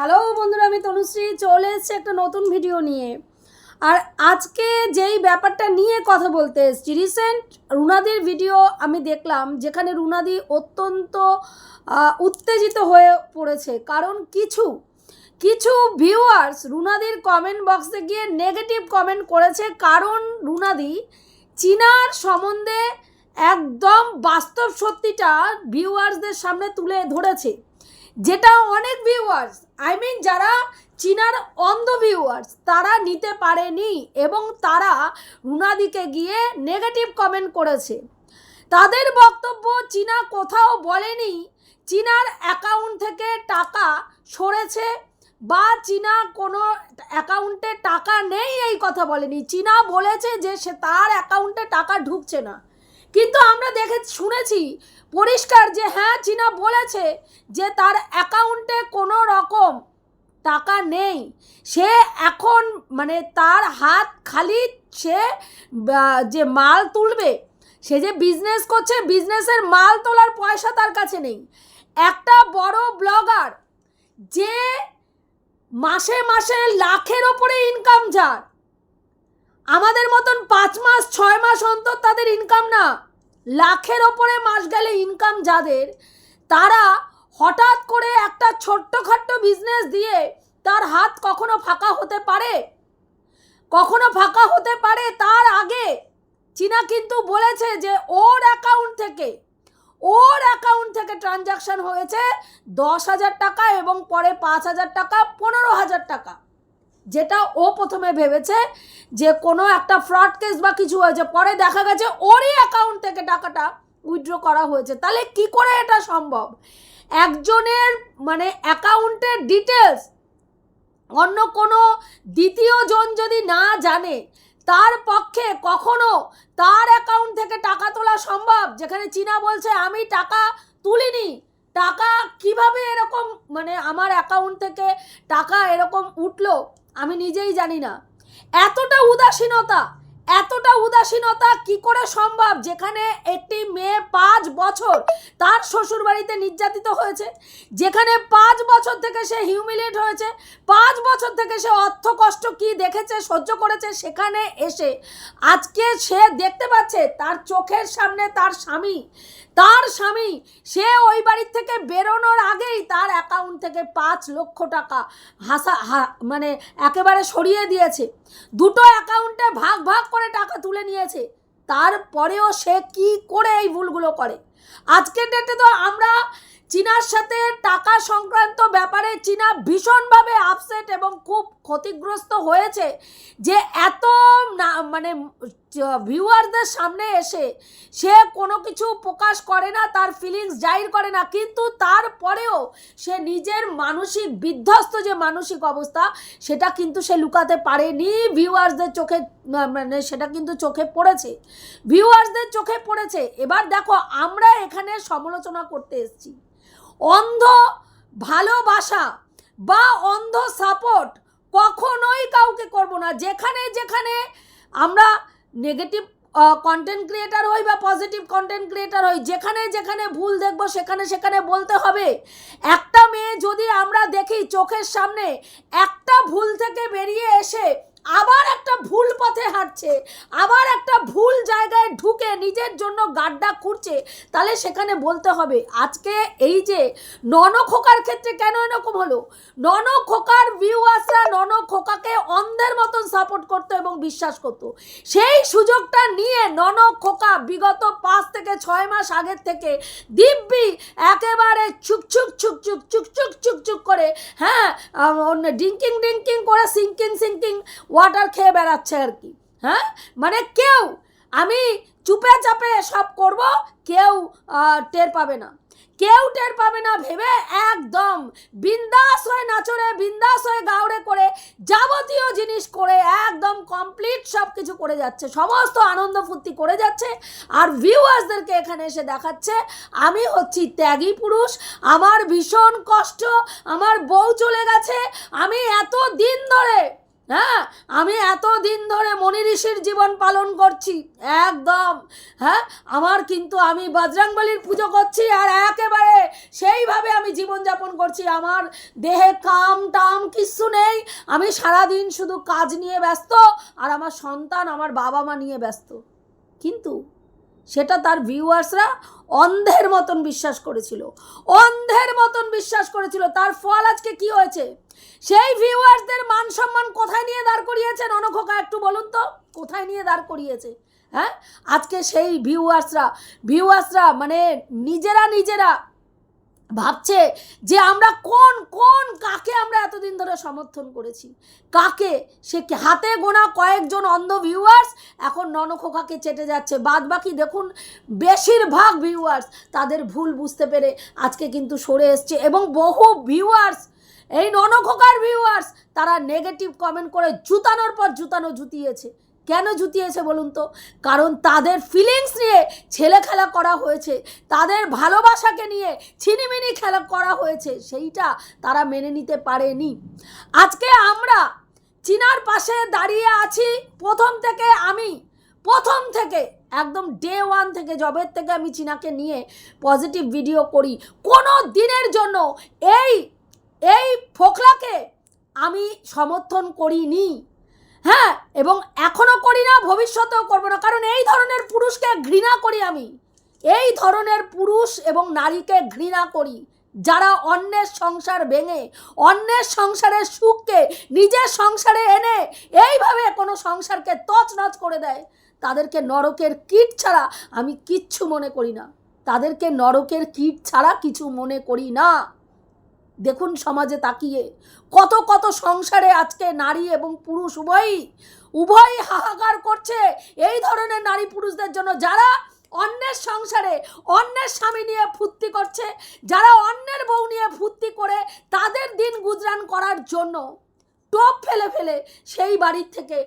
Hello বন্ধুরা, আমি তনুশ্রী, চলে এসেছি একটা নতুন ভিডিও নিয়ে। আর আজকে যেই ব্যাপারটা নিয়ে কথা বলতে এসেছি রিসেন্ট রুনাদির ভিডিও আমি দেখলাম, যেখানে রুনাদি অত্যন্ত উত্তেজিত হয়ে পড়েছে। কারণ কিছু কিছু ভিউয়ার্স রুনাদির কমেন্ট বক্সে গিয়ে নেগেটিভ কমেন্ট করেছে। কারণ রুনাদি চীনার সম্বন্ধে একদম বাস্তব সত্যিটা ভিউয়ার্সদের সামনে তুলে ধরেছে। যেটা অনেক ভিউয়ার্স আই মিন যারা চীনার অন্ধ ভিউয়ার্স তারা নিতে পারেনি এবং তারা রুনাদিকে গিয়ে নেগেটিভ কমেন্ট করেছে। তাদের বক্তব্য চীনা কোথাও বলেনি, চীনার অ্যাকাউন্ট থেকে টাকা সরেছে বা চীনা কোনো অ্যাকাউন্টে টাকা নেই এই কথা বলেনি। চীনা বলেছে যে সে তার অ্যাকাউন্টে টাকা ঢুকছে না। কিন্তু আমরা দেখে শুনেছি পরিষ্কার যে হ্যাঁ চীনা বলেছে যে তার অ্যাকাউন্টে কোনো রকম টাকা নেই। সে এখন মানে তার হাত খালি সে যে মাল তুলবে, সে যে বিজনেস করছে বিজনেসের মাল তোলার পয়সা তার কাছে নেই। একটা বড় ব্লগার যে মাসে মাসে লাখের ওপরে ইনকাম যার আমাদের মতন পাঁচ মাস, ছয় মাস অন্তর তাদের ইনকাম না। লাখের ওপরে মাস গেলে ইনকাম যাদের, তারা হঠাৎ করে একটা ছোট্টখাট্ট বিজনেস দিয়ে তার হাত কখনো ফাঁকা হতে পারে? কখনো ফাঁকা হতে পারে তার আগে? চীনা কিন্তু বলেছে যে ওর অ্যাকাউন্ট থেকে, ওর অ্যাকাউন্ট থেকে ট্রানজাকশন হয়েছে দশ হাজার টাকা এবং পরে পাঁচ হাজার টাকা, পনেরো হাজার টাকা। যেটা ও প্রথমে ভেবেছে যে কোনো একটা ফ্রড কেস বা কিছু হয়েছে, পরে দেখা গেছে ওরই অ্যাকাউন্ট থেকে টাকাটা উইথড্র করা হয়েছে। তাহলে কি করে এটা সম্ভব? একজনের মানে অ্যাকাউন্টের ডিটেলস অন্য কোনো দ্বিতীয় জন যদি না জানে, তার পক্ষে কখনো তার অ্যাকাউন্ট থেকে টাকা তোলা সম্ভব? যেখানে চীনা বলছে, আমি টাকা তুলিনি। টাকা কীভাবে এরকম মানে আমার অ্যাকাউন্ট থেকে টাকা এরকম উঠল? আমি নিজেই জানি না। এতটা উদাসীনতা! এতটা উদাসীনতা কি করে সম্ভব? যেখানে একটি মেয়ে পাঁচ বছর তার শ্বশুরবাড়িতে নির্যাতিত হয়েছে, যেখানে পাঁচ বছর থেকে সে হিউমিলেট হয়েছে, পাঁচ বছর থেকে সে অর্থ কষ্ট কি দেখেছে, সহ্য করেছে, সেখানে এসে আজকে সে দেখতে পাচ্ছে তার চোখের সামনে তার স্বামী। তার স্বামী, সে ওই বাড়ির থেকে বেরোনোর আগেই তার অ্যাকাউন্ট থেকে পাঁচ লক্ষ টাকা হাসা মানে একেবারে সরিয়ে দিয়েছে। দুটো অ্যাকাউন্টে ভাগ ভাগ করে টাকা তুলে নিয়েছে। তারপরেও সে কি করে এই ভুলগুলো করে? আজকের ডেটে তো আমরা চীনার সাথে টাকা সংক্রান্ত ব্যাপারে চীনা ভীষণভাবে আপসেট এবং খুব ক্ষতিগ্রস্ত হয়েছে যে এত না মানে ভিউয়ারদের সামনে এসে সে কোনো কিছু প্রকাশ করে না, তার ফিলিংস জাহির করে না। কিন্তু তারপরেও সে নিজের মানসিক, বিধ্বস্ত যে মানসিক অবস্থা, সেটা কিন্তু সে লুকাতে পারেনি। ভিউয়ার্সদের চোখে মানে সেটা কিন্তু চোখে পড়েছে। ভিউয়ার্সদের চোখে পড়েছে। এবার দেখো, আমরা এখানে সমালোচনা করতে এসেছি। অন্ধ ভালোবাসা বা অন্ধ সাপোর্ট কখনোই কাউকে করব না। যেখানে যেখানে আমরা নেগেটিভ কন্টেন্ট ক্রিয়েটার হই বা পজিটিভ কন্টেন্ট ক্রিয়েটার হই, যেখানে যেখানে ভুল দেখব, সেখানে সেখানে বলতে হবে। একটা মেয়ে যদি আমরা দেখি চোখের সামনে একটা ভুল থেকে বেরিয়ে এসে আবার একটা ভুল পথে হাঁটছে, আবার একটা ভুল জায়গায় ঢুকে নিজের জন্য গাড্ডা খুঁড়ছে, তাহলে সেখানে বলতে হবে, আজকে এই যে নন খোকার ক্ষেত্রে কেন এরকম হলো? নন খোকার ভিউয়ার্সরা নন খোকাকে অন্ধের মতন সাপোর্ট করতো এবং বিশ্বাস করতো। সেই সুযোগটা নিয়ে নন খোকা বিগত পাঁচ থেকে ছয় মাস আগের থেকে দিব্যি একেবারে ছুকছুক ছুকছুক চুকচুক চুকচুক করে হ্যাঁ ড্রিঙ্কিং ডিঙ্কিং করে সিঙ্কিং সিঙ্কিং ওয়াটার খেয়ে বেড়াচ্ছে আর কি। হ্যাঁ? মানে কেউ, আমি চুপে চাপে সব করব, কেউ টের পাবে না। কেউ টের পাবে না ভেবে একদম বিন্দাস হয়ে নাচরে বিন্দাস হয়ে গাউরে করে যাবতীয় জিনিস করে একদম কমপ্লিট সব কিছু করে যাচ্ছে। সমস্ত আনন্দ ফুর্তি করে যাচ্ছে। আর ভিউয়ার্সদেরকে এখানে এসে দেখাচ্ছে, আমি হচ্ছি ত্যাগী পুরুষ, আমার ভীষণ কষ্ট, আমার বউ চলে গেছে, আমি এত দিন ধরে হ্যাঁ আমি এত দিন ধরে মনি ঋষির জীবন পালন করছি, একদম। হ্যাঁ আমার কিন্তু আমি বজরাংবলির পুজো করছি আর একেবারে সেইভাবে আমি জীবনযাপন করছি। আমার দেহে কাম টাম কিচ্ছু নেই, আমি সারাদিন শুধু কাজ নিয়ে ব্যস্ত আর আমার সন্তান আমার বাবা মা নিয়ে ব্যস্ত। কিন্তু সেটা তার ভিউয়ার্সরা অন্ধের মতন বিশ্বাস করেছিল। অন্ধের মতন বিশ্বাস করেছিল। তার ফল আজকে কি হয়েছে? সেই ভিউয়ার্সদের মান সম্মান কোথায় নিয়ে দাঁড় করিয়েছেন অনখোকা একটু বলুন তো, কোথায় নিয়ে দাঁড় করিয়েছে? হ্যাঁ? আজকে সেই ভিউয়ার্সরা ভিউয়ার্সরা মানে নিজেরা নিজেরা ভাবছে যে আমরা কোন কোন, কাকে আমরা এতদিন ধরে সমর্থন করেছি? কাকে? সে হাতে গোনা কয়েকজন অন্ধ ভিউয়ার্স এখন ননখোকাকে চেটে যাচ্ছে। বাদ বাকি দেখুন, বেশিরভাগ ভিউয়ার্স তাদের ভুল বুঝতে পেরে আজকে কিন্তু সরে এসছে এবং বহু ভিউয়ার্স এই ননখোকার ভিউয়ার্স তারা নেগেটিভ কমেন্ট করে জুতানোর পর জুতানো জুতিয়েছে। কেন জুতিয়েছে বলুন তো? কারণ তাদের ফিলিংস নিয়ে ছেলে খেলা করা হয়েছে। তাদের ভালোবাসাকে নিয়ে ছিনিমিনি খেলা করা হয়েছে। সেইটা তারা মেনে নিতে পারেনি। আজকে আমরা চীনার পাশে দাঁড়িয়ে আছি। প্রথম থেকে আমি, প্রথম থেকে, একদম ডে ওয়ান থেকে জবের থেকে আমি চীনাকে নিয়ে পজিটিভ ভিডিও করি। কোনো দিনের জন্য এই এই ফোকলাকে আমি সমর্থন করিনি। হ্যাঁ এবং এখনও করি না, ভবিষ্যতেও করব না। কারণ এই ধরনের পুরুষকে ঘৃণা করি আমি। এই ধরনের পুরুষ এবং নারীকে ঘৃণা করি। যারা অন্যের সংসার ভেঙে, অন্যের সংসারের সুখকে নিজের সংসারে এনে এইভাবে কোনো সংসারকে তছনছ করে দেয়, তাদেরকে নরকের কীট ছাড়া আমি কিচ্ছু মনে করি না। তাদেরকে নরকের কীট ছাড়া কিছু মনে করি না। দেখুন সমাজে তাকিয়ে। কত কত সংসারে আজকে নারী এবং পুরুষ উভয়ই উভয়ই হাহাকার করছে এই ধরনের নারী পুরুষদের জন্য। যারা অন্যের সংসারে অন্যের স্বামী নিয়ে ফুর্তি করছে, যারা অন্যের বউ নিয়ে ফুর্তি করে, তাদের দিন গুজরান করার জন্য টপ ফেলে ফেলে সেই বাড়ির থেকে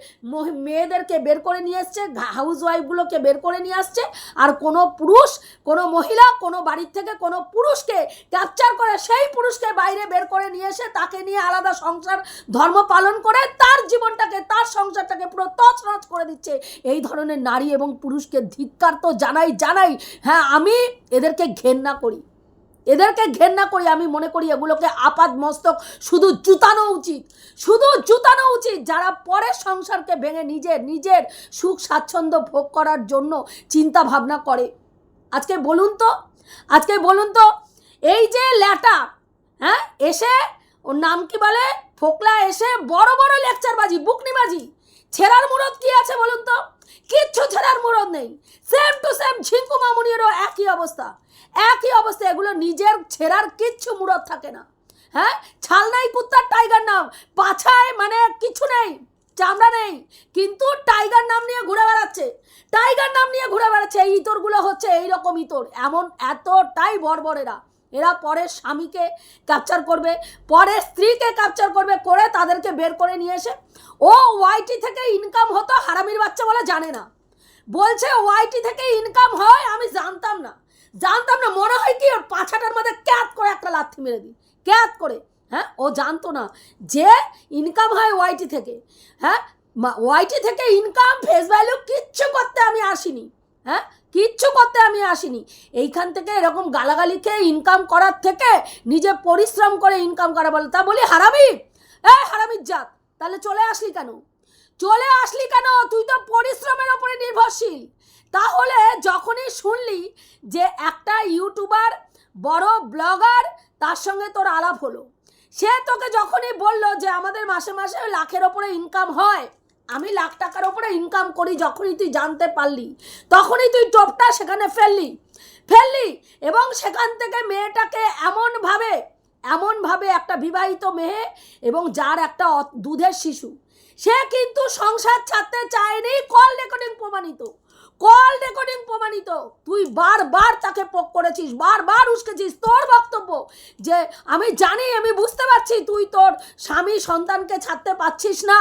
মেয়েদেরকে বের করে নিয়ে এসছে হাউস ওয়াইফগুলোকে বের করে নিয়ে আসছে, আর কোনো পুরুষ, কোনো মহিলা, কোনো বাড়ির থেকে কোনো পুরুষকে ক্যাপচার করে সেই পুরুষকে বাইরে বের করে নিয়ে এসে তাকে নিয়ে আলাদা সংসার, ধর্ম পালন করে তার জীবনটাকে, তার সংসারটাকে পুরো তছনছ করে দিচ্ছে। এই ধরনের নারী এবং পুরুষকে ধিক্কার তো জানাই জানাই হ্যাঁ আমি এদেরকে ঘেন্না করি। এদেরকে ঘেন্না করি, আমি মনে করি এগুলোকে আপাদ মস্তক। শুধু জুতানো উচিত। শুধু জুতানো উচিত, যারা পরের সংসারকে ভেঙে নিজের নিজের সুখ স্বাচ্ছন্দ্য ভোগ করার জন্য চিন্তা ভাবনা করে। আজকে বলুন তো, আজকে বলুন তো, এই যে ল্যাটা হ্যাঁ এসে, ওর নাম কি বলে? ফোকলা এসে বড় বড় লেকচারবাজি, বুকনিবাজি। ছেঁড়ার মুরদ কি আছে বলুন তো? কিচ্ছু ছেঁড়ার মুরদ নেই। সেম টু সেম ঝিঙ্কু মামুনিরও একই অবস্থা। একই অবস্থা, এগুলো নিজের ছেঁড়ার কিচ্ছু মুরদ থাকে না। হ্যাঁ? ছাল ছালনাই কুত্তার টাইগার নাম। পাছায় মানে কিছু নেই, চামড়া নেই। কিন্তু টাইগার নাম নিয়ে ঘুরে বেড়াচ্ছে। টাইগার নাম নিয়ে ঘুরে বেড়াচ্ছে, এই ইতরগুলো হচ্ছে এইরকম ইতর। এমন এতটাই বর্বরেরা। এরা পরের স্বামীকে ক্যাপচার করবে, পরের স্ত্রীকে ক্যাপচার করবে, করে তাদেরকে বের করে নিয়ে এসে, ও ওয়াইটি থেকে ইনকাম হতো হারামির বাচ্চা বলে জানে না। বলছে ওয়াইটি থেকে ইনকাম হয়, আমি জানতাম না। জানতাম না, মনে হয় কি ওর পাছাটার মধ্যে ক্যাত করে একটা লাথি মেরে দিই। ক্যাত করে হ্যাঁ? ও জানতো না যে ইনকাম হয় ওয়াইটি থেকে হ্যাঁ? ওয়াইটি থেকে ইনকাম ফেস ভ্যালু কিচ্ছু করতে আমি আসিনি। হ্যাঁ? কিচ্ছু করতে আমি আসিনি। এইখান থেকে এরকম গালাগালি খেয়ে ইনকাম করার থেকে নিজে পরিশ্রম করে ইনকাম করা বলে। তা বলি হারামি? এ হারামির জাত। তাহলে চলে আসলি কেন? চলে আসলি কেন? তুই তো পরিশ্রমের ওপরে নির্ভরশীল। তাহলে যখনই শুনলি যে একটা ইউটিউবার বড় ব্লগার, তার সঙ্গে তোর আলাপ হলো। সে তোকে যখনই বলল যে আমাদের মাসে মাসে লাখের ওপরে ইনকাম হয় আমি লাখ টাকার ওপরে ইনকাম করি যখনই তুই জানতে পারলি, তখনই তুই টোপটা সেখানে ফেললি ফেললি এবং সেখান থেকে মেয়েটাকে এমনভাবে এমনভাবে একটা বিবাহিত মেয়ে এবং যার একটা দুধের শিশু। সে কিন্তু সংসার ছাড়তে চায়নি কল রেকর্ডিং প্রমাণিত কল রেকর্ডিং প্রমাণিত। তুই বারবার তাকে পোক করেছিস, বারবার উস্কেছিস। তোর বক্তব্য যে, আমি জানি, আমি বুঝতে পারছি, তুই তোর স্বামী সন্তানকে ছাড়তে পারছিস না।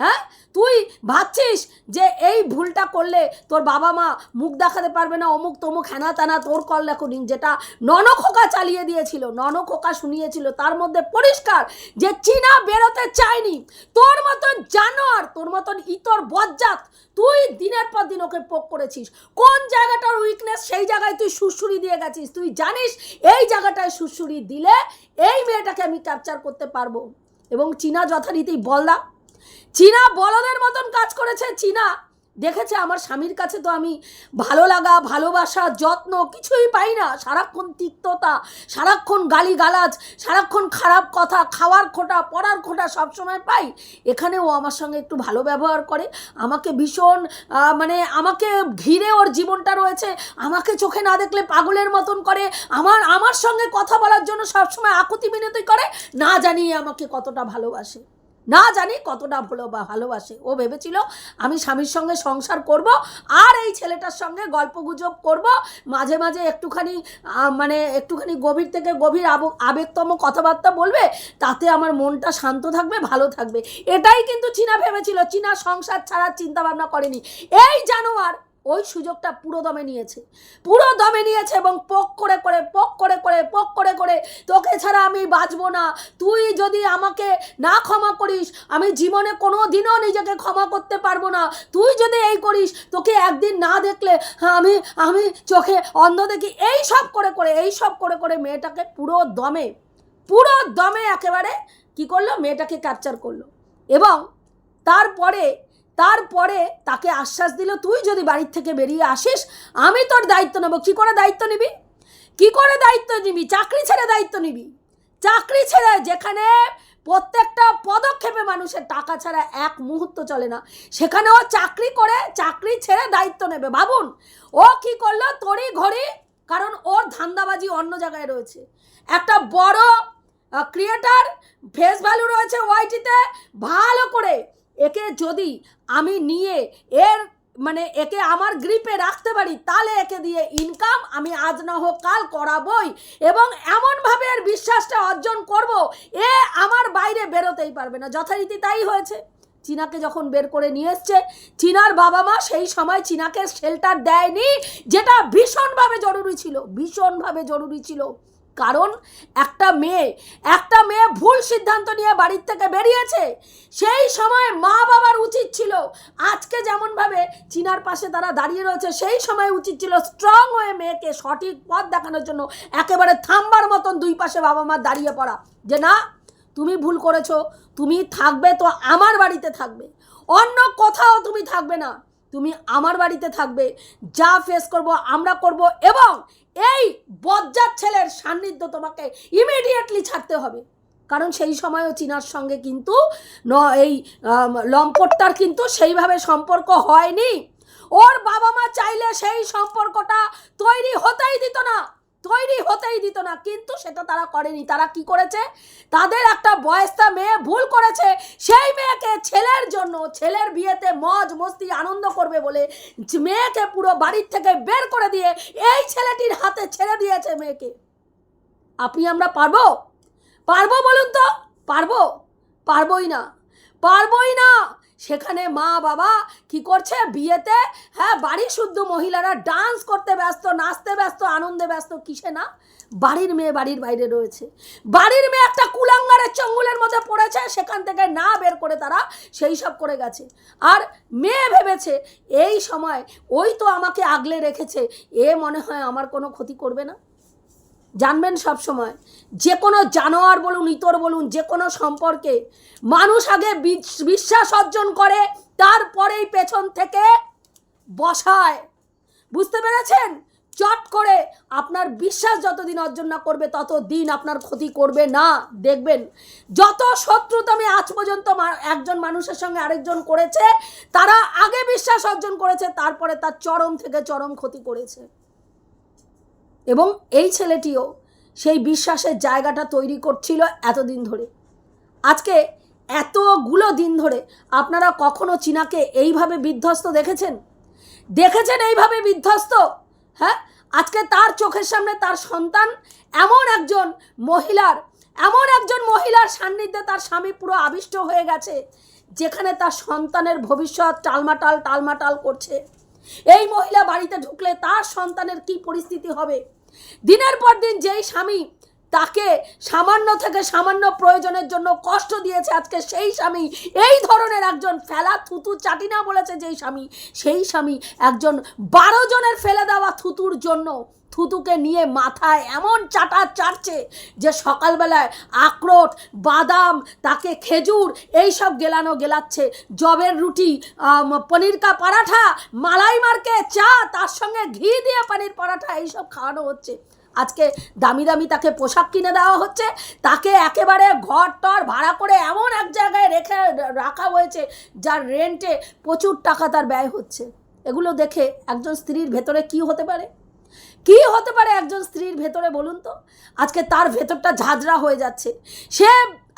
হ্যাঁ? তুই ভাবছিস যে এই ভুলটা করলে তোর বাবা মা মুখ দেখাতে পারবে না, অমুক তমুক হেনা তানা তোর কল রেকর্ডিং যেটা ননখোকা চালিয়ে দিয়েছিল, ননখোকা শুনিয়েছিল, তার মধ্যে পরিষ্কার যে চীনা বেরোতে চায়নি। তোর মতন জানোয়ার, তোর মতন ইতর বজ্জাত, তুই দিনের পর দিন ওকে পোক করেছিস। কোন জায়গাটার উইকনেস সেই জায়গায় তুই সুরসুরি দিয়ে গেছিস? তুই জানিস এই জায়গাটায় সুরসুরি দিলে এই মেয়েটাকে আমি ক্যাপচার করতে পারব। এবং চীনা যথারীতি বলদা চীনা বলদের মতন কাজ করেছে চীনা। দেখেছে আমার স্বামীর কাছে তো আমি ভালো লাগা, ভালোবাসা, যত্ন কিছুই পাই না। সারাক্ষণ তিক্ততা, সারাক্ষণ গালিগালাজ, সারাক্ষণ খারাপ কথা, খাওয়ার খোটা, পড়ার খোটা সবসময় পাই। এখানে ও আমার সঙ্গে একটু ভালো ব্যবহার করে। আমাকে ভীষণ মানে আমাকে ঘিরে ওর জীবনটা রয়েছে। আমাকে চোখে না দেখলে পাগলের মতন করে। আমার আমার সঙ্গে কথা বলার জন্য সবসময় আকুতি মিনতি করে। না জানিয়ে আমাকে কতটা ভালোবাসে। না জানি কতটা ভালো বা ভালোবাসে। ও ভেবেছিল, আমি স্বামীর সঙ্গে সংসার করব আর এই ছেলেটার সঙ্গে গল্প গুজব করব। মাঝে মাঝে একটুখানি মানে একটুখানি গভীর থেকে গভীর আব- আবেগতম কথাবার্তা বলবে, তাতে আমার মনটা শান্ত থাকবে, ভালো থাকবে। এটাই কিন্তু চীনা ভেবেছিল। চীনা সংসার ছাড়া চিন্তা ভাবনা করেনি। এই জানোয়ার ওই সুযোগটা পুরো দমে নিয়েছে। পুরো দমে নিয়েছে এবং পোক করে করে, পোক করে করে, পোক করে করে তোকে ছাড়া আমি বাঁচবো না। তুই যদি আমাকে না ক্ষমা করিস, আমি জীবনে কোনো দিনও নিজেকে ক্ষমা করতে পারব না। তুই যদি এই করিস, তোকে একদিন না দেখলে আমি আমি চোখে অন্ধ দেখি। এই সব করে করে, এই সব করে করে মেয়েটাকে পুরো দমে পুরো দমে একেবারে কি করল? মেয়েটাকে ক্যাপচার করল। এবং তারপরে তারপরে তাকে আশ্বাস দিল, তুই যদি বাড়ির থেকে বেরিয়ে আসিস, আমি তোর দায়িত্ব নেব। কি করে দায়িত্ব নিবি? কি করে দায়িত্ব নিবি? চাকরি ছেড়ে দায়িত্ব নিবি? চাকরি ছেড়ে যেখানে প্রত্যেকটা পদক্ষেপে মানুষের টাকা ছাড়া এক মুহূর্ত চলে না, সেখানে ও চাকরি করে, চাকরি ছেড়ে দায়িত্ব নেবে। ভাবুন, ও কি করল? তড়ি ঘড়ি, কারণ ওর ধান্দাবাজি অন্য জায়গায় রয়েছে। একটা বড় ক্রিয়েটার ফেস ভ্যালু রয়েছে ওয়াইটিতে ভালো করে একে যদি আমি নিয়ে এর মানে একে আমার গ্রিপে রাখতে পারি, তাহলে একে দিয়ে ইনকাম আমি আজ না হোক কাল করাবই। এবং এমনভাবে এর বিশ্বাসটা অর্জন করব, এ আমার বাইরে বেরোতেই পারবে না। যথারীতি তাই হয়েছে। চীনাকে যখন বের করে নিয়ে এসছে, চীনার বাবা মা সেই সময় চীনাকে শেল্টার দেয়নি, যেটা ভীষণভাবে জরুরি ছিল, ভীষণভাবে জরুরি ছিল। কারণ একটা মেয়ে একটা মেয়ে ভুল সিদ্ধান্ত নিয়ে বাড়ির থেকে বেরিয়েছে। সেই সময় মা বাবার উচিত ছিল, আজকে যেমনভাবে চীনার পাশে তারা দাঁড়িয়ে রয়েছে, সেই সময় উচিত ছিল স্ট্রং হয়ে মেয়েকে সঠিক পথ দেখানোর জন্য একেবারে থামবার মতন দুই পাশে বাবা মা দাঁড়িয়ে পড়া। যে না, তুমি ভুল করেছ, তুমি থাকবে তো আমার বাড়িতে থাকবে। অন্য কোথাও তুমি থাকবে না, তুমি আমার বাড়িতে থাকবে, যা ফেস করব আমরা করব এবং এই বজ্জার ছেলের সান্নিধ্য তোমাকে ইমিডিয়েটলি ছাড়তে হবে। কারণ সেই সময়ও চীনার সঙ্গে কিন্তু ন, এই লম্পটটার কিন্তু সেইভাবে সম্পর্ক হয়নি। ওর বাবা মা চাইলে সেই সম্পর্কটা তৈরি হতেই দিত না। তৈরি হতেই দিত না। কিন্তু সেটা তারা করেনি। তারা কি করেছে? তাদের একটা বয়স্তা মেয়ে ভুল করেছে। সেই মেয়েকে ছেলের জন্য, ছেলের বিয়েতে মজ মস্তি আনন্দ করবে বলে মেয়েকে পুরো বাড়ির থেকে বের করে দিয়ে এই ছেলেটির হাতে ছেড়ে দিয়েছে মেয়েকে। আপনি আমরা পারব? পারব বলুন তো? পারব? পারবোই না। পারবোই না! সেখানে মা বাবা কি করছে? বিয়েতে হ্যাঁ বাড়ি শুদ্ধ মহিলারা ডান্স করতে ব্যস্ত, নাচতে ব্যস্ত, আনন্দে ব্যস্ত, কিসে না? বাড়ির মেয়ে বাড়ির বাইরে রয়েছে। বাড়ির মেয়ে একটা কুলাঙ্গারের চঙ্গুলের মধ্যে পড়েছে, সেখান থেকে না বের করে তারা সেই সব করে গেছে। আর মেয়ে ভেবেছে, এই সময় ওই তো আমাকে আগলে রেখেছে, এ মনে হয় আমার কোনো ক্ষতি করবে না? জানবেন সব সময় যে কোনো জানোয়ার বলুন, ইতর বলুন, যে কোনো সম্পর্কে মানুষ আগে বিশ্বাস অর্জন করে, তারপরেই পেছন থেকে বসায়। বুঝতে পেরেছেন? চট করে আপনার বিশ্বাস যতদিন অর্জন না করবে তত দিন আপনার ক্ষতি করবে না। দেখবেন, যত শত্রুতামি আজ পর্যন্ত একজন মানুষের সঙ্গে আরেকজন করেছে, তারা আগে বিশ্বাস অর্জন করেছে, তারপরে তার চরম থেকে চরম ক্ষতি করেছে। এবং এই ছেলেটিও সেই বিশ্বাসের জায়গাটা তৈরি করছিল এতদিন ধরে। আজকে এতগুলো দিন ধরে আপনারা কখনো চীনাকে এইভাবে বিধ্বস্ত দেখেছেন? দেখেছেন এইভাবে বিধ্বস্ত? হ্যাঁ? আজকে তার চোখের সামনে তার সন্তান এমন একজন মহিলার, এমন একজন মহিলার সান্নিধ্যে তার স্বামী পুরো আবিষ্ট হয়ে গেছে, যেখানে তার সন্তানের ভবিষ্যৎ টালমাটাল টালমাটাল করছে। এই মহিলা বাড়িতে ঢুকলে তার সন্তানের কি পরিস্থিতি হবে? দিনের পর দিন যেই স্বামী তাকে সামান্য থেকে সামান্য প্রয়োজনের জন্য কষ্ট দিয়েছে আজকে সেই স্বামী। এই ধরনের একজন ফেলা থুতু চাটিনা বলেছে যেই স্বামী। সেই স্বামী একজন বারো জনের ফেলে দেওয়া থুতুর জন্য থুতুকে নিয়ে মাথায় এমন চাটা চাটছে যে সকালবেলায় আখরোট, বাদাম, তাকে খেজুর, এই সব গেলানো গেলাচ্ছে। জবের রুটি পনির কা পরাঠা, মালাই মার্কে চা, তার সঙ্গে ঘি দিয়ে পনির পরাঠা এইসব খাওয়ানো হচ্ছে। আজকে দামি দামি তাকে পোশাক কিনে দেওয়া হচ্ছে, তাকে একেবারে ঘর টর ভাড়া করে এমন এক জায়গায় রেখে রাখা হয়েছে, যার রেন্টে প্রচুর টাকা তার ব্যয় হচ্ছে। এগুলো দেখে একজন স্ত্রীর ভেতরে কি হতে পারে? কি হতে পারে একজন স্ত্রীর ভেতরে বলুন তো? আজকে তার ভেতরটা ঝাঁঝরা হয়ে যাচ্ছে। সে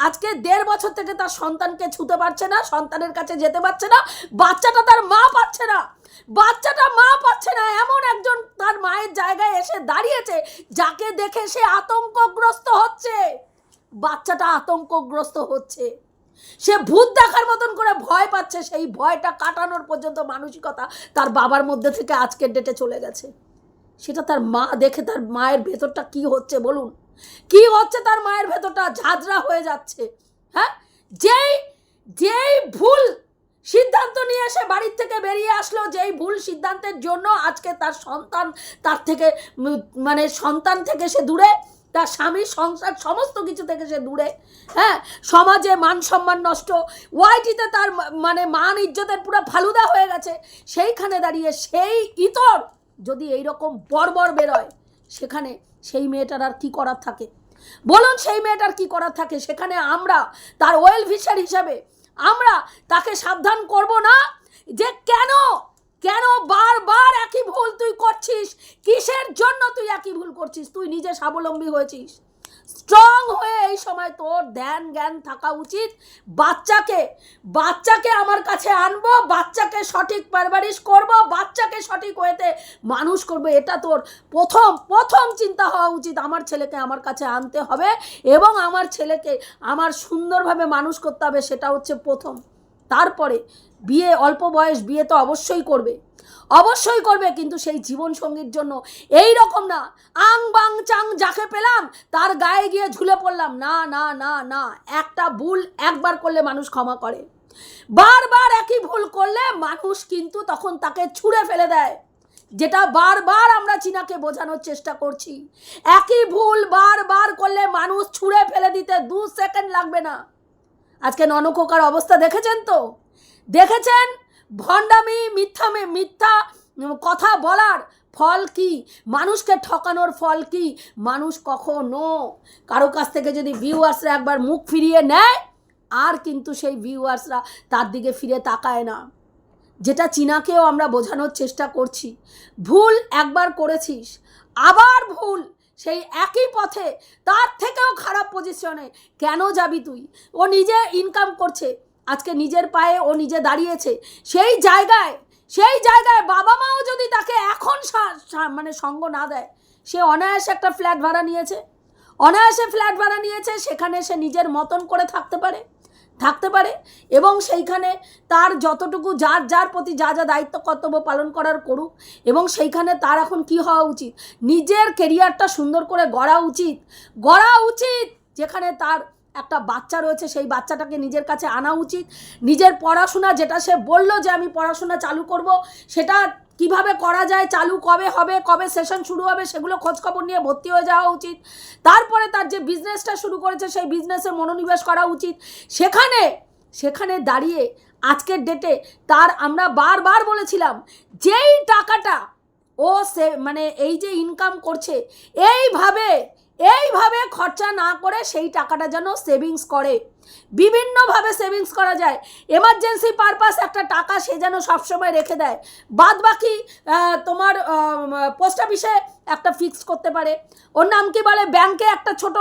আজকে দেড় বছর থেকে তার সন্তানকে ছুতে পারছে না, সন্তানের কাছে যেতে পারছে না, বাচ্চাটা তার মা পাচ্ছে না। বাচ্চাটা মা পাচ্ছে না, এমন একজন তার মায়ের জায়গায় এসে দাঁড়িয়েছে, যাকে দেখে সে আতঙ্কগ্রস্ত হচ্ছে। বাচ্চাটা আতঙ্কগ্রস্ত হচ্ছে। সে ভূত দেখার মতন করে ভয় পাচ্ছে, সেই ভয়টা কাটানোর পর্যন্ত মানসিকতা তার বাবার মধ্যে থেকে আজকের ডেটে চলে গেছে। সেটা তার মা দেখে তার মায়ের ভেতরটা কি হচ্ছে বলুন? কি হচ্ছে তার মায়ের ভেতরটা? ঝাঁঝরা হয়ে যাচ্ছে। হ্যাঁ? যেই যেই ভুল সিদ্ধান্ত নিয়ে এসে বাড়ির থেকে বেরিয়ে আসলো, যেই ভুল সিদ্ধান্তের জন্য আজকে তার সন্তান, তার থেকে মানে সন্তান থেকে সে দূরে, তার স্বামী সংসার সমস্ত কিছু থেকে সে দূরে হ্যাঁ? সমাজে মান সম্মান নষ্ট, ওয়াইটিতে তার মানে মান ইজ্জতের পুরো ফালুদা হয়ে গেছে। সেইখানে দাঁড়িয়ে সেই ইতর যদি এইরকম বর্বর বেরোয়, সেখানে সেই মেয়েটার আর কি করার থাকে? বলুন সেই মেয়েটার কি করার থাকে? সেখানে আমরা, তার ওয়েল ফিশার হিসাবে, আমরা তাকে সাবধান করব না? যে কেন? কেন বারবার একই ভুল তুই করছিস? কিসের জন্য তুই একই ভুল করছিস? তুই নিজে স্বাবলম্বী হয়েছিস। স্ট্রং হয়ে এই সময় তোর ধ্যান জ্ঞান থাকা উচিত। বাচ্চাকে বাচ্চাকে আমার কাছে আনব, বাচ্চাকে সঠিক পারবারিশ করব, বাচ্চাকে সঠিক হয়েতে মানুষ করব। এটা তোর প্রথম প্রথম চিন্তা হওয়া উচিত। আমার ছেলেকে আমার কাছে আনতে হবে এবং আমার ছেলেকে আমার সুন্দরভাবে মানুষ করতে হবে, সেটা হচ্ছে প্রথম। তারপরে, বিয়ে, অল্প বয়স, বিয়ে তো অবশ্যই করবে। অবশ্যই করবে, কিন্তু সেই জীবন সঙ্গীর জন্য এই রকম না। আং বাং চাং যাকে পেলাম, তার গায়ে গিয়ে ঝুলে পড়লাম। না না না না, একটা ভুল একবার করলে মানুষ ক্ষমা করে। বারবার একই ভুল করলে মানুষ কিন্তু তখন তাকে ছুঁড়ে ফেলে দেয়। যেটা বারবার আমরা চীনাকে বোঝানোর চেষ্টা করছি। একই ভুল বারবার করলে মানুষ ছুঁড়ে ফেলে দিতে দু সেকেন্ড লাগবে না। আজকে ননকোকার অবস্থা দেখেছেন তো? দেখেছেন? ভণ্ডামি মিথ্যা মিথ্যা কথা বলার ফল কি? মানুষকে ঠকানোর ফল কি? মানুষ কখনো কারও কাছ থেকে যদি ভিউয়ার্সরা একবার মুখ ফিরিয়ে নেয়, আর কিন্তু সেই ভিউয়ার্সরা তার দিকে ফিরে তাকায় না। যেটা চীনাকেও আমরা বোঝানোর চেষ্টা করছি। ভুল একবার করেছিস, আবার ভুল সেই একই পথে তার থেকেও খারাপ পজিশনে কেন যাবি তুই? ও নিজে ইনকাম করছে আজকে নিজের পায়ে ও নিজে দাঁড়িয়েছে। সেই জায়গায় সেই জায়গায় বাবা মাও যদি তাকে এখন মানে সঙ্গ না দেয়, সে অনায়াসে একটা ফ্ল্যাট ভাড়া নিয়েছে। অনায়াসে ফ্ল্যাট ভাড়া নিয়েছে, সেখানে সে নিজের মতন করে থাকতে পারে থাকতে পারে এবং সেইখানে তার যতটুকু যার যার প্রতি যা যা দায়িত্ব, কর্তব্য পালন করার করুক এবং সেইখানে তার এখন কি হওয়া উচিত? নিজের কেরিয়ারটা সুন্দর করে গড়া উচিত। গড়া উচিত যেখানে তার একটা বাচ্চা রয়েছে, সেই বাচ্চাটাকে নিজের কাছে আনা উচিত। নিজের পড়াশোনা যেটা সে বলল যে আমি পড়াশোনা চালু করব, সেটা কীভাবে করা যায়, চালু কবে হবে, কবে সেশন শুরু হবে, সেগুলো খোঁজখবর নিয়ে ভর্তি হয়ে যাওয়া উচিত। তারপরে তার যে বিজনেসটা শুরু করেছে, সেই বিজনেসে মনোনিবেশ করা উচিত। সেখানে সেখানে দাঁড়িয়ে আজকের ডেটে তার আমরা বারবার বলেছিলাম, যেই টাকাটা ও সে মানে এই যে ইনকাম করছে, এইভাবে এইভাবে খরচা না করে সেই টাকাটা যেন সেভিংস করে। বিভিন্নভাবে সেভিংস করা যায়। এমার্জেন্সি পারপাস একটা টাকা সে যেন সবসময় রেখে দেয়। বাদ বাকি তোমার পোস্ট অফিসে একটা ফিক্সড করতে পারে। ওর নাম কি বলে? ব্যাংকে একটা ছোট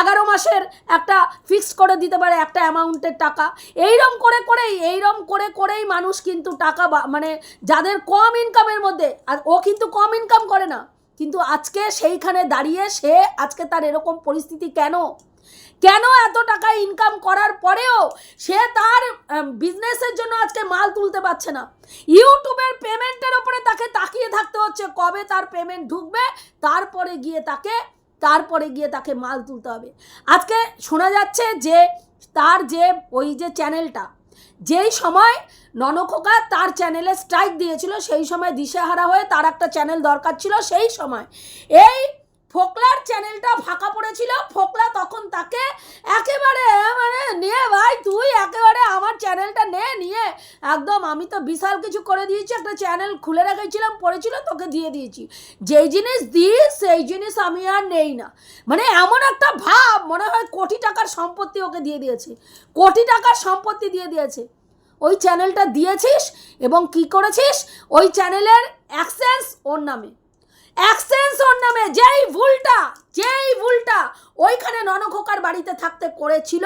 এগারো মাসের একটা ফিক্সড করে দিতে পারে একটা অ্যামাউন্টের টাকা। এইরম করে করেই, এইরম করে করেই মানুষ কিন্তু টাকা মানে যাদের কম ইনকামের মধ্যে, আর ও কিন্তু কম ইনকাম করে না। কিন্তু আজকে সেইখানে দাঁড়িয়ে সে আজকে তার এরকম পরিস্থিতি কেন? কেন এত টাকা ইনকাম করার পরেও সে তার বিজনেসের জন্য আজকে মাল তুলতে পারছে না? ইউটিউবের পেমেন্টের ওপরে তাকে তাকিয়ে থাকতে হচ্ছে। কবে তার পেমেন্ট ঢুকবে? তারপরে গিয়ে তাকে, তারপরে গিয়ে তাকে মাল তুলতে হবে। আজকে শোনা যাচ্ছে যে তার যে ওই যে চ্যানেলটা যেই সময় ননখোকা তার চ্যানেলে স্ট্রাইক দিয়েছিল, সেই সময় দিশেহারা হয়ে তার একটা চ্যানেল দরকার ছিল, সেই সময়। এই ফোকলার চ্যানেলটা ফাঁকা পড়েছিল, ফোকলা তখন তাকে একেবারে মানে নিয়ে ভাই, তুই একেবারে আমার চ্যানেলটা নে, নিয়ে একদম আমি তো বিশাল কিছু করে দিয়েছি, একটা চ্যানেল খুলে রেখেছিলাম, পড়েছিল, তোকে দিয়ে দিয়েছি। যেই জিনিস দিই সেই জিনিস আমি আর নেই না। মানে এমন একটা ভাব, মনে হয় কোটি টাকার সম্পত্তি ওকে দিয়ে দিয়েছে। কোটি টাকার সম্পত্তি দিয়ে দিয়েছে। ওই চ্যানেলটা দিয়েছিস এবং কি করেছিস? ওই চ্যানেলের অ্যাক্সেস ওর নামে। ওর নামে যেই ভুলটা যেই ভুলটা ওইখানে ননখোকার বাড়িতে থাকতে করেছিল,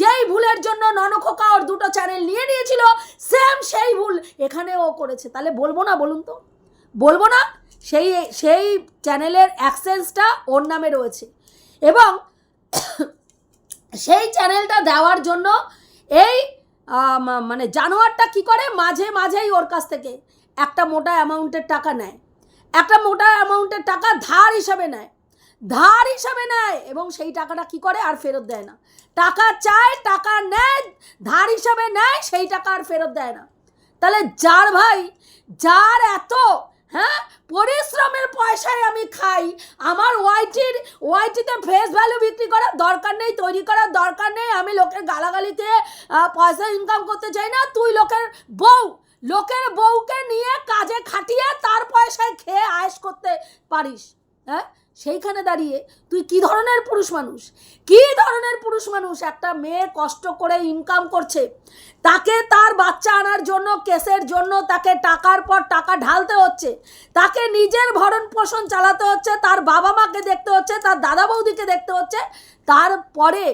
যেই ভুলের জন্য ননখোকা ওর দুটো চ্যানেল নিয়ে নিয়েছিল সেম সেই ভুল এখানে ও করেছে। তাহলে বলব না বলুন তো? বলব না, সেই সেই চ্যানেলের অ্যাক্সেন্সটা ওর নামে রয়েছে। এবং সেই চ্যানেলটা দেওয়ার জন্য এই মানে জানোয়ারটা কি করে? মাঝে মাঝেই ওর কাছ থেকে একটা মোটা অ্যামাউন্টের টাকা নেয়। একটা মোটা অ্যামাউন্টের টাকা ধার হিসাবে নেয়। ধার হিসাবে নেয় এবং সেই টাকাটা কি করে? আর ফেরত দেয় না। টাকা চায়, টাকা নেয়, ধার হিসাবে নেয়, সেই টাকা আর ফেরত দেয় না। তাহলে যার ভাই, যার এত হ্যাঁ পরিশ্রমের পয়সায় আমি খাই, আমার ওয়াইটির, ওয়াইটিতে ফেস ভ্যালু বিক্রি করার দরকার নেই, তৈরি করার দরকার নেই, আমি লোকের গালাগালিতে পয়সা ইনকাম করতে চাই না, তুই লোকের বউ, লোকের বউকে নিয়ে কাজে খাটিয়ে তার পয়সায় খেয়ে আয়েস করতে পারিস হ্যাঁ? সেইখানে দাঁড়িয়ে তুই কি ধরনের পুরুষ মানুষ? কি ধরনের পুরুষ মানুষ? একটা মেয়ে কষ্ট করে ইনকাম করছে, তাকে তার বাচ্চা আনার জন্য কেসের জন্য, তাকে টাকার পর টাকা ঢালতে হচ্ছে, তাকে নিজের ভরণ পোষণ চালাতে হচ্ছে, তার বাবা মাকে দেখতে হচ্ছে, তার দাদা বৌদিকে দেখতে হচ্ছে, তারপরে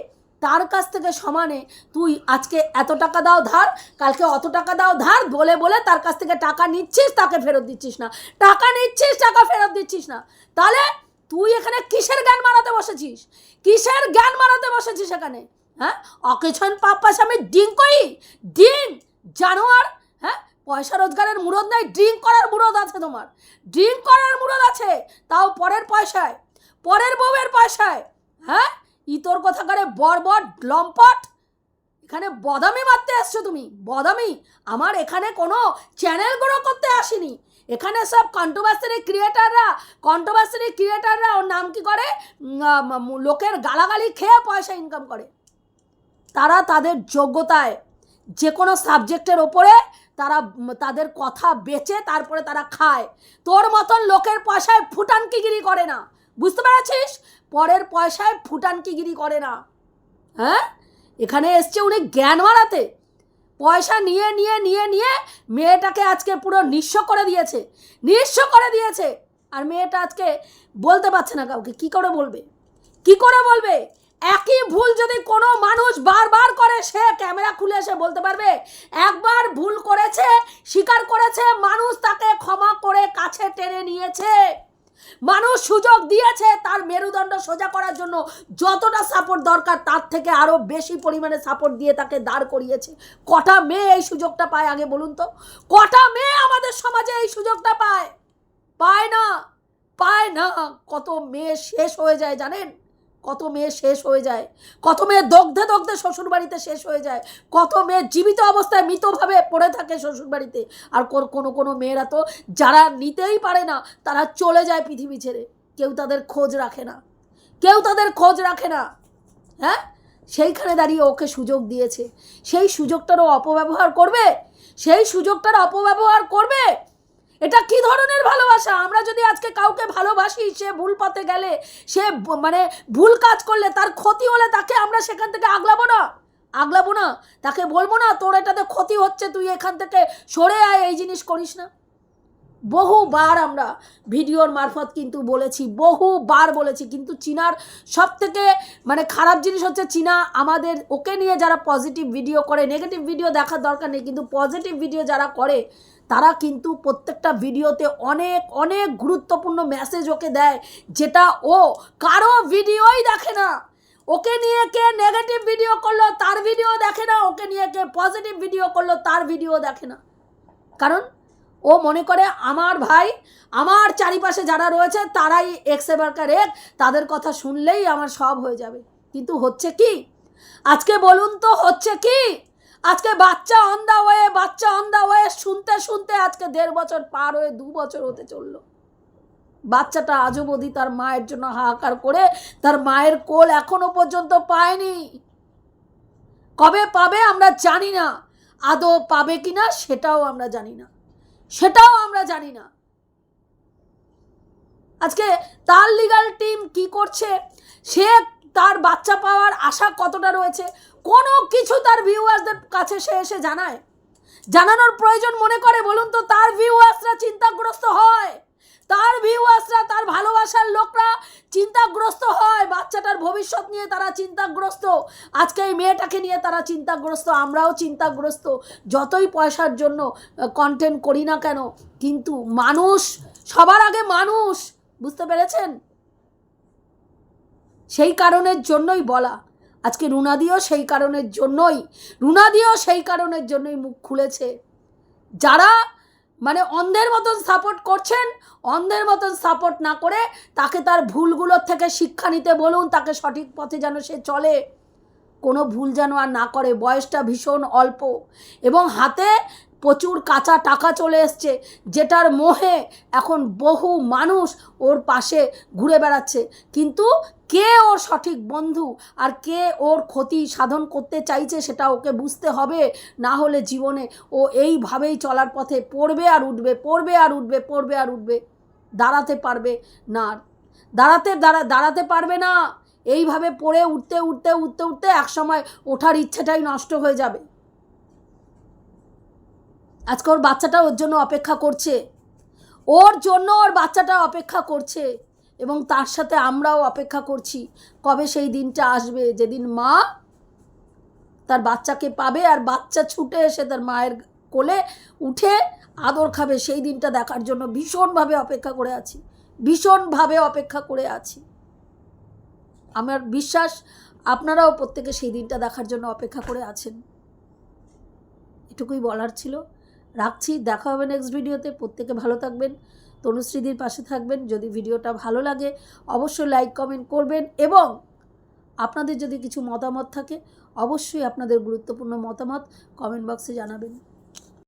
তার কাছ থেকে সমানে তুই আজকে এত টাকা দাও ধার, কালকে অত টাকা দাও ধার, বলে বলে তার কাছ থেকে টাকা নিচ্ছিস, তাকে ফেরত দিচ্ছিস না। টাকা নিচ্ছিস, টাকা ফেরত দিচ্ছিস না। তাহলে তুই এখানে কিসের জ্ঞান মারাতে বসেছিস? কিসের জ্ঞান মারাতে বসেছিস এখানে? হ্যাঁ? অকেছন পাপ্পাস আমি ড্রিঙ্ক করি? ড্রিঙ্ক জানোয়ার হ্যাঁ? পয়সা রোজগারের মুরদ নাই ড্রিঙ্ক করার মুরদ আছে তোমার। ড্রিঙ্ক করার মুরদ আছে, তাও পরের পয়সায়, পরের বউয়ের পয়সায় হ্যাঁ? ইতর কথাকারে বরবর লম্পট। এখানে বদামি মারতে এসছো তুমি। বদামি, আমার এখানে কোনো চ্যানেল গ্রো করতে আসিনি। এখানে সব কন্ট্রোভার্সারি ক্রিয়েটাররা কন্ট্রোভার্সারি ক্রিয়েটাররা ওর নাম কি করে? লোকের গালাগালি খেয়ে পয়সা ইনকাম করে। তারা তাদের যোগ্যতায় যে কোনো সাবজেক্টের ওপরে তারা তাদের কথা বেচে তারপরে তারা খায়। তোর মতন লোকের পয়সায় ফুটানকিগিরি করে না। বুঝতে পেরেছিস? পরের পয়সায় ফুটানকিগিরি করে না। হ্যাঁ? এখানে এসছে উনি জ্ঞান মারাতে পয়সা নিয়ে নিয়ে নিয়ে নিয়ে মেয়েটাকে আজকে পুরো নিঃস্ব করে দিয়েছে। নিঃস্ব করে দিয়েছে। আর মেয়েটা আজকে বলতে পারছে না কাউকে। কি করে বলবে? কি করে বলবে? একই ভুল যদি কোনো মানুষ বারবার করে, সে ক্যামেরা খুলে এসে বলতে পারবে, একবার ভুল করেছে, স্বীকার করেছে, মানুষ তাকে ক্ষমা করে কাছে টেনে নিয়েছে। মানুষ সুযোগ দিয়েছে তার মেরুদণ্ড সোজা করার জন্য। যতটা সাপোর্ট দরকার, তার থেকে আরও বেশি পরিমাণে সাপোর্ট দিয়ে তাকে দাঁড় করিয়েছে। কটা মেয়ে এই সুযোগটা পায় আগে বলুন তো? কটা মেয়ে আমাদের সমাজে এই সুযোগটা পায়? পায় না? পায় না। কত মেয়ে শেষ হয়ে যায় জানেন? কত মেয়ে শেষ হয়ে যায়, কত মেয়ে দগ্ধে দগ্ধে শ্বশুরবাড়িতে শেষ হয়ে যায়, কত মেয়ে জীবিত অবস্থায় মৃতভাবে পড়ে থাকে শ্বশুরবাড়িতে। আর কোন- কোনো মেয়েরা তো যারা নিতেই পারে না, তারা চলে যায় পৃথিবী ছেড়ে। কেউ তাদের খোঁজ রাখে না। কেউ তাদের খোঁজ রাখে না। হ্যাঁ? সেইখানে দাঁড়িয়ে ওকে সুযোগ দিয়েছে। সেই সুযোগটারও অপব্যবহার করবে? সেই সুযোগটার অপব্যবহার করবে? এটা কি ধরনের ভালোবাসা? আমরা যদি আজকে কাউকে ভালোবাসি, সে ভুল পথে গেলে, সে মানে ভুল কাজ করলে তার ক্ষতি হলে তাকে আমরা সেখান থেকে আগলাবো না। আগলাবো না। তাকে বলব না, তোর এটাতে ক্ষতি হচ্ছে, তুই এখান থেকে সরে আয়, এই জিনিস করিস না। বহুবার আমরা ভিডিওর মারফত কিন্তু বলেছি, বহুবার বলেছি, কিন্তু চীনার সব থেকে মানে খারাপ জিনিস হচ্ছে চীনা আমাদের, ওকে নিয়ে যারা পজিটিভ ভিডিও করে নেগেটিভ ভিডিও দেখার দরকার নেই, কিন্তু পজিটিভ ভিডিও যারা করে তারা কিন্তু প্রত্যেকটা ভিডিওতে অনেক অনেক গুরুত্বপূর্ণ মেসেজ ওকে দেয়, যেটা ও কারও ভিডিওই দেখে না। ওকে নিয়ে কে নেগেটিভ ভিডিও করল, তার ভিডিও দেখে না। ওকে নিয়ে কে পজিটিভ ভিডিও করল, তার ভিডিও দেখে না। কারণ ও মনে করে, আমার ভাই, আমার চারিপাশে যারা রয়েছে, তারাই এক্স এবারকার এক তাদের কথা শুনলেই আমার সব হয়ে যাবে। কিন্তু হচ্ছে কি? আজকে বলুন তো, হচ্ছে কি? আজকে বাচ্চা অন হয়ে, বাচ্চা অন হয়ে শুনতে শুনতে আজকে দেড় বছর পার হয়ে দু বছর হতে চলল। বাচ্চাটা আজও অবধি তার মায়ের জন্য হাহাকার করে, তার মায়ের কোল এখনও পর্যন্ত পায়নি। কবে পাবে আমরা জানি না। আদৌ পাবে কিনা সেটাও আমরা জানি না। সেটাও আমরা জানি না। আজকে তার লিগাল টিম কি করছে? সে তার বাচ্চা পাওয়ার আশা কতটা রয়েছে? কোনো কিছু তার ভিউয়ার্সদের কাছে সে এসে জানায়। জানানোর প্রয়োজন মনে করে, বলুন তো, তার ভিউয়ার্সরা চিন্তাগ্রস্ত হয়। তার ভিউয়ার্সরা তার ভালোবাসার লোকরা চিন্তাগ্রস্ত হয়। বাচ্চাটার ভবিষ্যৎ নিয়ে তারা চিন্তাগ্রস্ত। আজকে এই মেয়েটাকে নিয়ে তারা চিন্তাগ্রস্ত, আমরাও চিন্তাগ্রস্ত। যতই পয়সার জন্য কন্টেন্ট করি না কেন, কিন্তু মানুষ, সবার আগে মানুষ, বুঝতে পেরেছেন? সেই কারণের জন্যই বলা। আজকে রুনাদিও সেই কারণের জন্যই রুনাদিও সেই কারণের জন্যই মুখ খুলেছে। যারা মানে অন্ধের মতন সাপোর্ট করছেন, অন্ধের মতন সাপোর্ট না করে তাকে তার ভুলগুলোর থেকে শিক্ষা নিতে বলুন, তাকে সঠিক পথে যেন সে চলে। কোনো ভুল যেন আর না করে, বয়সটা ভীষণ অল্প। এবং হাতে প্রচুর কাঁচা টাকা চলে এসছে, যেটার মোহে এখন বহু মানুষ ওর পাশে ঘুরে বেড়াচ্ছে। কিন্তু কে ওর সঠিক বন্ধু আর কে ওর ক্ষতি সাধন করতে চাইছে সেটা ওকে বুঝতে হবে। না হলে জীবনে ও এইভাবেই চলার পথে পড়বে আর উঠবে, পড়বে আর উঠবে, পড়বে আর উঠবে। দাঁড়াতে পারবে না। দাঁড়াতে দাঁড়া, দাঁড়াতে পারবে না। এইভাবে পড়ে উঠতে উঠতে উঠতে উঠতে একসময় ওঠার ইচ্ছেটাই নষ্ট হয়ে যাবে। আজকে ওর বাচ্চাটা ওর জন্য অপেক্ষা করছে। ওর জন্য ওর বাচ্চাটা অপেক্ষা করছে। এবং তার সাথে আমরাও অপেক্ষা করছি কবে সেই দিনটা আসবে। যেদিন মা তার বাচ্চাকে পাবে আর বাচ্চা ছুটে এসে তার মায়ের কোলে উঠে আদর খাবে, সেই দিনটা দেখার জন্য ভীষণভাবে অপেক্ষা করে আছি, ভীষণভাবে অপেক্ষা করে আছি। আমার বিশ্বাস আপনারাও প্রত্যেকে সেই দিনটা দেখার জন্য অপেক্ষা করে আছেন। এটুকুই বলার ছিল। রাখছি, দেখা হবে নেক্সট ভিডিওতে প্রত্যেকে ভালো থাকবেন। তনুশ্রীদির পাশে থাকবেন। যদি ভিডিওটা ভালো লাগে, অবশ্যই লাইক কমেন্ট করবেন এবং আপনাদের যদি কিছু মতামত থাকে, অবশ্যই আপনাদের গুরুত্বপূর্ণ মতামত কমেন্ট বক্সে জানাবেন।